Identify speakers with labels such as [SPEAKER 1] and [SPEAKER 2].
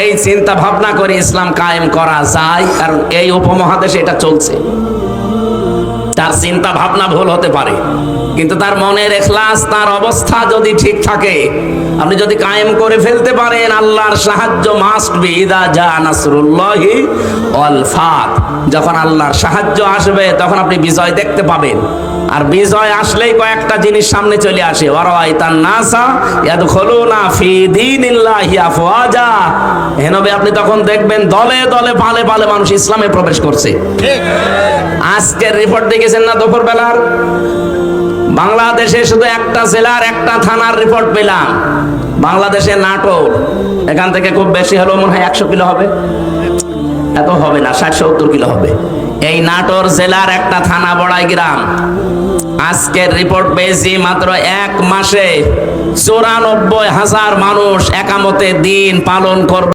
[SPEAKER 1] এই চিন্তা ভাবনা করে ইসলাম কায়েম করা যায়, কারণ এই উপমহাদেশে এটা চলছে। তার চিন্তা ভাবনা ভুল হতে পারে, কিন্তু তার মনের এখলাস, তার অবস্থা যদি ঠিক থাকে, আপনি যদি কায়েম করে ফেলতে পারেন, আল্লাহর সাহায্য মাস্ট বি ইদা জা নাসরুল্লাহি ওয়াল ফাত। যখন আল্লাহর সাহায্য আসবে, তখন আপনি বিজয় দেখতে পাবেন। আর বিজয় আসলেই কয়েকটা জিনিস সামনে চলে আসে। নাসা হেনবে আপনি তখন দেখবেন দলে দলে পালে পালে মানুষ ইসলামে প্রবেশ করছে। আজকের রিপোর্ট দেখেছেন না দুপুর বেলার বাংলাদেশে শুধু একটা জেলার একটা থানার রিপোর্ট পেলাম। বাংলাদেশে নাটোর। এখান থেকে খুব বেশি হলেও মনে হয় একশো কিলো হবে। এত হবে না, ষাট সত্তর কিলো হবে। এই নাটোর জেলার একটা থানা বড়াই গ্রাম। আজকের রিপোর্ট পেয়েছি মাত্র এক মাসে চৌরানব্বই হাজার মানুষ একামতে দিন পালন করবে।